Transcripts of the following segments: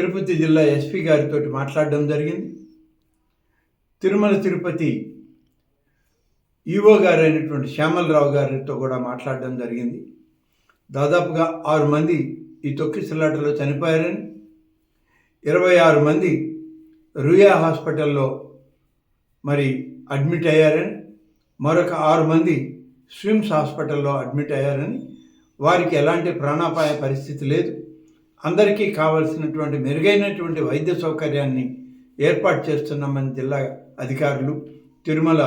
తిరుపతి జిల్లా ఎస్పీ గారితో మాట్లాడడం జరిగింది. తిరుమల తిరుపతి ఈవో గారు అయినటువంటి శ్యామలరావు గారితో కూడా మాట్లాడడం జరిగింది. దాదాపుగా ఆరు మంది ఈ తొక్కిసలాటలో చనిపోయారని ఇరవై ఆరు మంది రుయా హాస్పిటల్లో మరి అడ్మిట్ అయ్యారని మరొక ఆరు మంది స్విమ్స్ హాస్పిటల్లో అడ్మిట్ అయ్యారని వారికి ఎలాంటి ప్రాణాపాయ పరిస్థితి లేదు. అందరికీ కావలసినటువంటి మెరుగైనటువంటి వైద్య సౌకర్యాన్ని ఏర్పాటు చేస్తున్నామని జిల్లా అధికారులు తిరుమల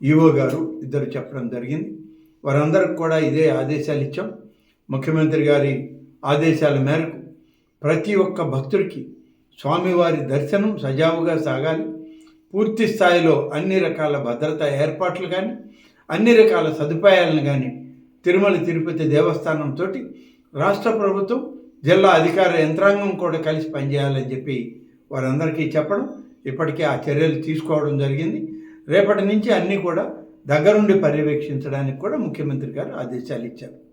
ఈవో గారు ఇద్దరు చెప్పడం జరిగింది. వారందరికి కూడా ఇదే ఆదేశాలు ఇచ్చాం. ముఖ్యమంత్రి గారి ఆదేశాల మేరకు ప్రతి ఒక్క భక్తుడికి స్వామివారి దర్శనం సజావుగా సాగాలి. పూర్తి స్థాయిలో అన్ని రకాల భద్రతా ఏర్పాట్లు కానీ అన్ని రకాల సదుపాయాలను కానీ తిరుమల తిరుపతి దేవస్థానంతో రాష్ట్ర ప్రభుత్వం జిల్లా అధికార యంత్రాంగం కూడా కలిసి పనిచేయాలని చెప్పి వారందరికీ చెప్పడం ఇప్పటికే ఆ చర్యలు తీసుకోవడం జరిగింది. రేపటి నుంచి అన్నీ కూడా దగ్గరుండి పర్యవేక్షించడానికి కూడా ముఖ్యమంత్రి గారు ఆదేశాలు ఇచ్చారు.